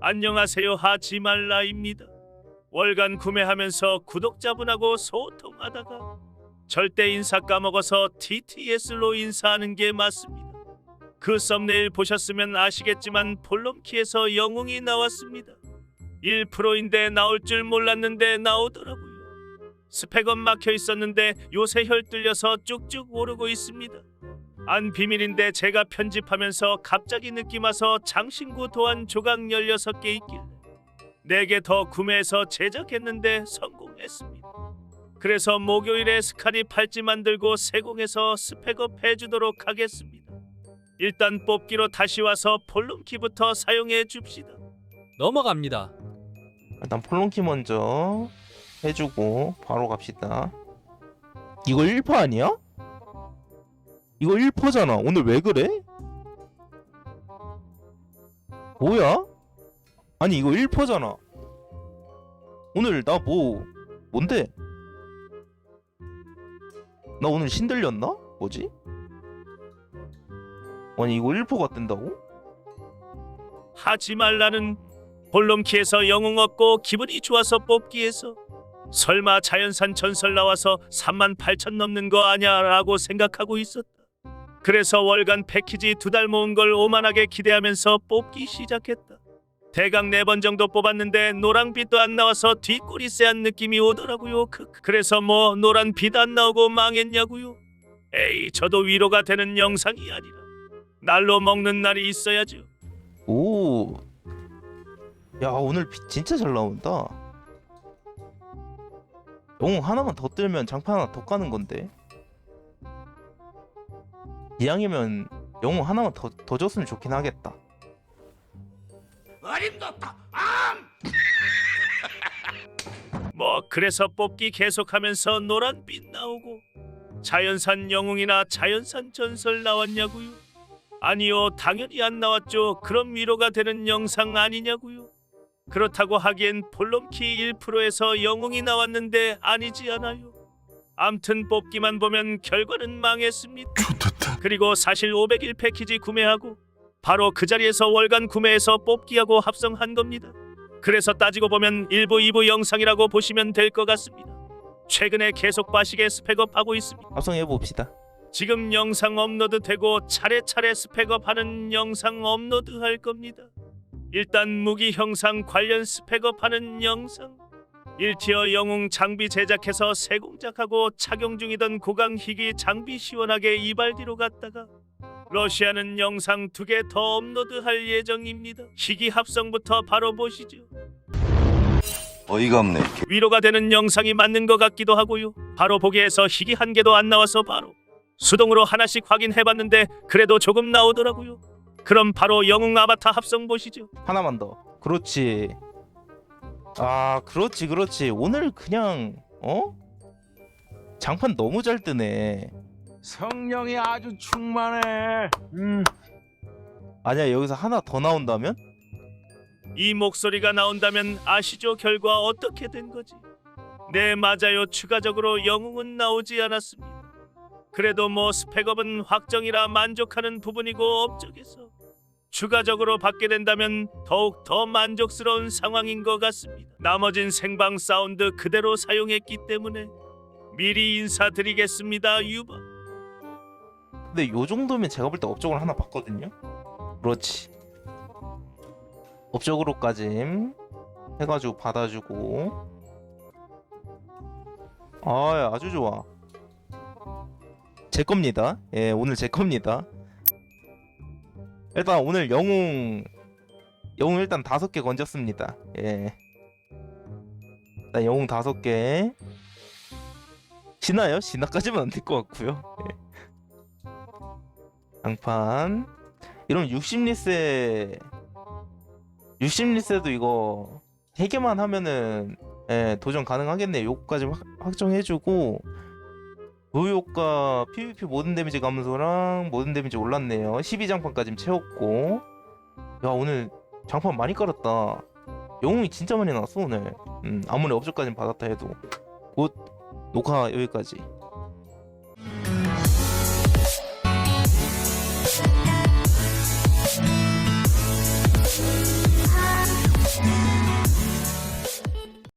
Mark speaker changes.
Speaker 1: 안녕하세요 하지말라입니다. 월간 구매하면서 구독자분하고 소통하다가 절대 인사 까먹어서 TTS로 인사하는 게 맞습니다. 그 썸네일 보셨으면 아시겠지만 폴럼키에서 영웅이 나왔습니다. 1%인데 나올 줄 몰랐는데 나오더라고요. 스펙업 막혀 있었는데 요새 혈 뚫려서 쭉쭉 오르고 있습니다. 안 비밀인데 제가 편집하면서 갑자기 느낌 와서 장신구 도안 조각 16개 있길래 4개 더 구매해서 제작했는데 성공했습니다. 그래서 목요일에 스카리 팔찌 만들고 세공해서 스펙업 해주도록 하겠습니다. 일단 뽑기로 다시 와서 폴룸키부터 사용해 줍시다.
Speaker 2: 넘어갑니다.
Speaker 3: 일단 폴론키 먼저 해주고 바로 갑시다. 이거 1퍼 아니야? 이거 1퍼잖아. 오늘 왜 그래? 뭐야? 아니 이거 1퍼잖아. 오늘 나 뭐 뭔데? 나 오늘 신들렸나? 뭐지? 아니 이거 1퍼가 뜬다고?
Speaker 1: 하지 말라는 폴롬키에서 영웅 얻고 기분이 좋아서 뽑기에서 설마 자연산 전설 나와서 3만 8천 넘는 거 아냐라고 생각하고 있었다. 그래서 월간 패키지 두 달 모은 걸 오만하게 기대하면서 뽑기 시작했다. 대강 네 번 정도 뽑았는데 노랑빛도 안 나와서 뒷골이 쎄한 느낌이 오더라고요. 그, 그래서 뭐 노란 빛 안 나오고 망했냐고요. 에이 저도 위로가 되는 영상이 아니라 날로 먹는 날이 있어야죠.
Speaker 3: 오. 야, 오늘 빛 진짜 잘 나온다. 영웅 하나만 더 뜨면 장판 하나 더 까는 건데. 이왕이면 영웅 하나만 더, 더 줬으면 좋긴 하겠다.
Speaker 1: 뭐 그래서 뽑기 계속하면서 노란빛 나오고 자연산 영웅이나 자연산 전설 나왔냐고요? 아니요 당연히 안 나왔죠. 그럼 위로가 되는 영상 아니냐고요? 그렇다고 하기엔 폴롬키 1%에서 영웅이 나왔는데 아니지 않아요? 암튼 뽑기만 보면 결과는 망했습니다. 그리고 사실 501 패키지 구매하고 바로 그 자리에서 월간 구매해서 뽑기하고 합성한 겁니다. 그래서 따지고 보면 1부, 2부 영상이라고 보시면 될 것 같습니다. 최근에 계속 빠시게 스펙업하고 있습니다.
Speaker 3: 합성해 봅시다.
Speaker 1: 지금 영상 업로드 되고 차례차례 스펙업하는 영상 업로드 할 겁니다. 일단 무기 형상 관련 스펙업하는 영상 1티어 영웅 장비 제작해서 새 공작하고 착용 중이던 고강 희귀 장비 시원하게 이발디로 갔다가 러시아는 영상 두 개 더 업로드할 예정입니다. 희귀 합성부터 바로 보시죠.
Speaker 4: 어이가 없네.
Speaker 1: 위로가 되는 영상이 맞는 것 같기도 하고요. 바로 보기에서 희귀 한 개도 안 나와서 바로 수동으로 하나씩 확인해봤는데 그래도 조금 나오더라고요. 그럼 바로 영웅 아바타 합성 보시죠.
Speaker 3: 하나만 더. 그렇지. 아, 그렇지, 그렇지. 오늘 그냥 어? 장판 너무 잘 뜨네.
Speaker 5: 성령이 아주 충만해. 음.
Speaker 3: 아니야, 여기서 하나 더 나온다면?
Speaker 1: 이 목소리가 나온다면 아시죠? 결과 어떻게 된 거지? 네, 맞아요. 추가적으로 영웅은 나오지 않았습니다. 그래도 뭐 스펙업은 확정이라 만족하는 부분이고 업적에서 추가적으로 받게 된다면 더욱 더 만족스러운 상황인 것 같습니다. 나머진 생방 사운드 그대로 사용했기 때문에 미리 인사드리겠습니다. 유바.
Speaker 3: 근데 요 정도면 제가 볼 때 업적을 하나 봤거든요. 그렇지. 업적으로까지 해가지고 받아주고. 아, 아주 좋아. 제 겁니다. 예, 오늘 제 겁니다. 일단 오늘 영웅 영웅 일단 다섯 개 건졌습니다. 예. 일단 영웅 다섯 개. 신나요? 신나까지만 안될 것 같고요. 예. 장판 이러면 60리세 60리세도 이거 3개만 하면은 예, 도전 가능하겠네 요거까지 확, 확정해주고 무효과 PVP 모든 데미지 감소랑 모든 데미지 올랐네요. 12장판까지 채웠고. 야 오늘 장판 많이 깔았다. 영웅이 진짜 많이 나왔어 오늘. 음, 아무리 업적까지 받았다 해도. 곧 녹화 여기까지